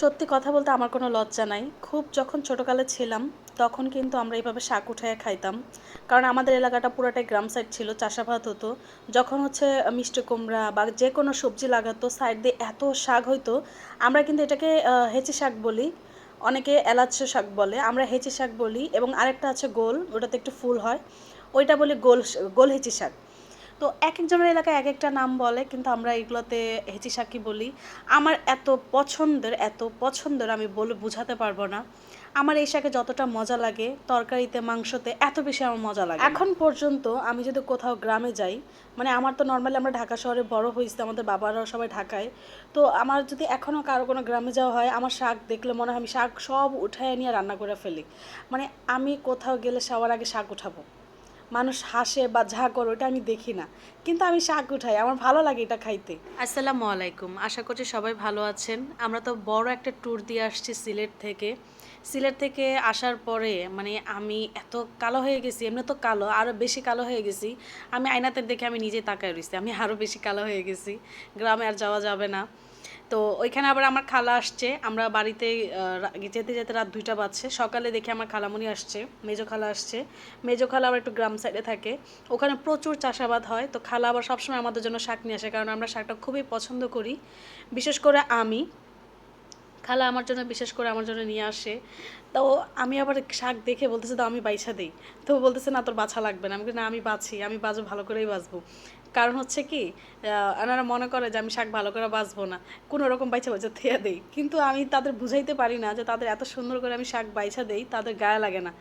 সত্যি কথা বলতে আমার কোনো লজ্জা নাই। খুব যখন ছোটোকালে ছিলাম, তখন কিন্তু আমরা এইভাবে শাক উঠায় খাইতাম। কারণ আমাদের এলাকাটা পুরোটাই গ্রাম সাইড ছিল, চাষাবাদ হতো। যখন হচ্ছে মিষ্টি কুমড়া বা যে কোনো সবজি লাগাতো সাইড দিয়ে এত শাক হইতো, আমরা কিন্তু এটাকে হেঁচি শাক বলি। অনেকে এলাচ শাক বলে, আমরা হেঁচি শাক বলি। এবং আরেকটা আছে গোল, ওটাতে একটু ফুল হয়। ওইটা বলি গোল গোল হেঁচি শাক। তো এক একজনের এলাকায় এক একটা নাম বলে, কিন্তু আমরা এগুলোতে হেঁচি শাকি বলি। আমার এত পছন্দের এত পছন্দের আমি বলে বোঝাতে পারব না। আমার এই শাকে যতটা মজা লাগে, তরকারিতে, মাংসতে, এত বেশি আমার মজা লাগে এখন পর্যন্ত আমি যদি কোথাও গ্রামে যাই মানে আমার তো নর্মালি আমরা ঢাকা শহরে বড় হয়েছি আমাদের বাবারাও সবাই ঢাকায়। তো আমার যদি এখনও কারও কোনো গ্রামে যাওয়া হয়, আমার শাক দেখলে মনে হয় আমি শাক সব উঠায় নিয়ে রান্না করে ফেলি। মানে আমি কোথাও গেলে সবার আগে শাক উঠাবো। মানুষ হাসে বা ঝা করে ওটা আমি দেখি না। কিন্তু আমি শাক উঠাই, আমার ভালো লাগে এটা খাইতে। আসসালামু আলাইকুম, আশা করছি সবাই ভালো আছেন। আমরা তো বড় একটা ট্যুর দিয়ে আসছি সিলেট থেকে। সিলেট থেকে আসার পরে মানে আমি এত কালো হয়ে গেছি, এমনি তো কালো আরও বেশি কালো হয়ে গেছি। আমি আয়নাতে দেখে আমি নিজে তাকায় রয়েছি আমি আরও বেশি কালো হয়ে গেছি। গ্রামে আর যাওয়া যাবে না। তো ওইখানে আবার আমার খালা আসছে। আমরা বাড়িতে যেতে যেতে রাত দুইটা বাজছে। সকালে দেখে আমার খালামণি আসছে, মেজো খালা আসছে। মেজো খালা আবার একটু গ্রাম সাইডে থাকে। ওখানে প্রচুর চাষাবাদ হয়। তো খালা আবার সবসময় আমাদের জন্য শাক নিয়ে আসে, কারণ আমরা শাকটা খুবই পছন্দ করি। বিশেষ করে আমি। খালা আমার জন্য, বিশেষ করে আমার জন্য নিয়ে আসে। তো আমি আবার শাক দেখে বলতেছে তো আমি বাইছা দিই। তো বলতেছে, না, তোর বাছা লাগবে না। আমি না, আমি বাছি। আমি বাজবো ভালো করেই বাজবো কারণ হচ্ছে কি ওনারা মনে করে যে আমি শাক ভালো করে বাঁচবো না। কোনো রকম বাইছা বাইছা থেয়া দেই। কিন্তু আমি তাদের বুঝাইতে পারি না যে তাদের এত সুন্দর করে আমি শাক বাইছা দেই, তাদের গায়ে লাগে না।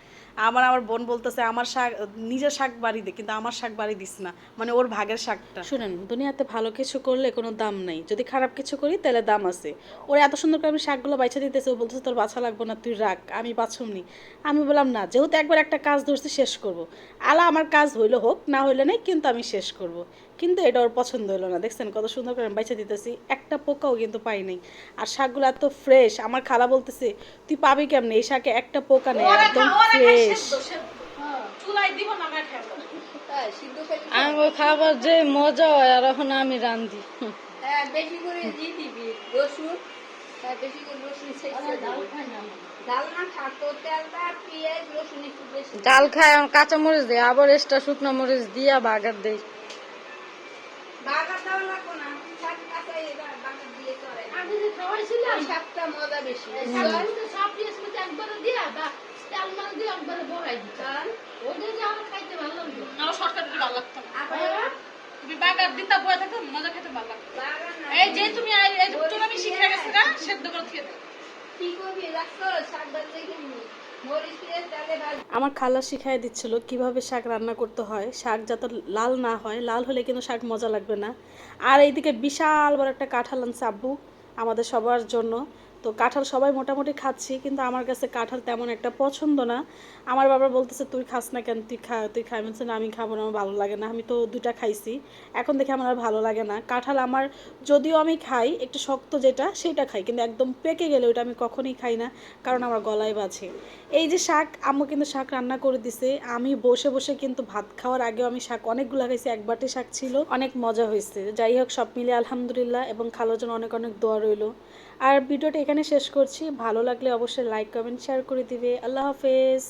আমার আমার বোন বলতেছে, আমার শাক, নিজের শাক বাড়ি দে, কিন্তু আমার শাক বাড়ি দিস না। মানে ওর ভাগের শাকটা। শুনেন, দুনিয়াতে ভালো কিছু করলে কোনো দাম নেই। যদি খারাপ কিছু করি, তাহলে দাম আছে। ওরা এত সুন্দর করে আমি শাকগুলো বাইছা দিতেছে, ও বলতেছে, তোর বাছা লাগবো না, তুই রাখ, আমি বাছুমনি আমি বললাম, না, যেহেতু একবার একটা কাজ ধরছি, শেষ করব। আলা, আমার কাজ হইল হোক, না হইলে নেই, কিন্তু আমি শেষ করব। কিন্তু এটা ওর পছন্দ হলো না। দেখছেন কত সুন্দর করে আমি বাইছা দিতেছি। একটা পোকাও কিন্তু পাই নাই। আর শাকগুলো এত ফ্রেশ আমার খালা বলতেছে তুই পাবি কেমনে? এই শাকে একটা পোকা নেই একদম ফ্রেশ আমি খাবার যে মজা হয় আর এখন আমি রান্ধি হ্যাঁ বেশি করে দিয়ে দিবি রসুন। হ্যাঁ বেশি করে রসুন ডাল না। থাকতো তেলটা পেঁয়াজ রসুন একটু বেশি। ডাল খাই কাঁচা মরিচ দিই আবার এক্সট্রা শুকনো মরিচ দিয়া বাগার দেই বাগার দেওয়া লাগবো না শাক কাঁচা এরা বাগার দিয়ে করে মজা বেশি। কারণ আমার শর্টকাটে ভালো লাগতো। না আবার তুমি বাগার দিতা বয়ে থাকতো মজা খেতে ভালো লাগতো। এই যে তুমি এই এই আমি শিখে গেছে না সেদ্ধ করে খেয়ে দাও কি করবি? রাখতো শাক আমার খালা শিখাই দিচ্ছিল কীভাবে শাক রান্না করতে হয়। শাক যাতে লাল না হয় লাল হলে কিন্তু শাক মজা লাগবে না। আর এইদিকে বিশাল বড় একটা কাঁঠাল আনছে আব্বু। আমাদের সবার জন্য তো কাঁঠাল সবাই মোটামুটি খাচ্ছি, কিন্তু আমার কাছে কাঁঠাল তেমন একটা পছন্দ না। আমার বাবা বলতেছে, তুই খাস না কেন? তুই খা, তুই খাই বলছে, না, আমি খাব না, আমার ভালো লাগে না। আমি তো দুটা খাইছি। এখন দেখে আমার আর ভালো লাগে না। কাঁঠাল আমার, যদিও আমি খাই, একটু শক্ত যেটা, সেটা খাই, কিন্তু একদম পেকে গেলে ওটা আমি কখনোই খাই না, কারণ আমার গলায় বাজে। এই যে শাক, আম্মু কিন্তু শাক রান্না করে দিছে। আমি বসে বসে কিন্তু ভাত খাওয়ার আগেও আমি শাক অনেকগুলো খাইছি, এক বাটি শাক ছিল। অনেক মজা হয়েছে যাই হোক, সব মিলে আলহামদুলিল্লাহ, এবং খালোর জন্য অনেক অনেক দোয়া রইল। আর ভিডিওটা এখানে শেষ করছি। ভালো লাগলে অবশ্যই লাইক কমেন্ট শেয়ার করে দিবে। আল্লাহ হাফেজ।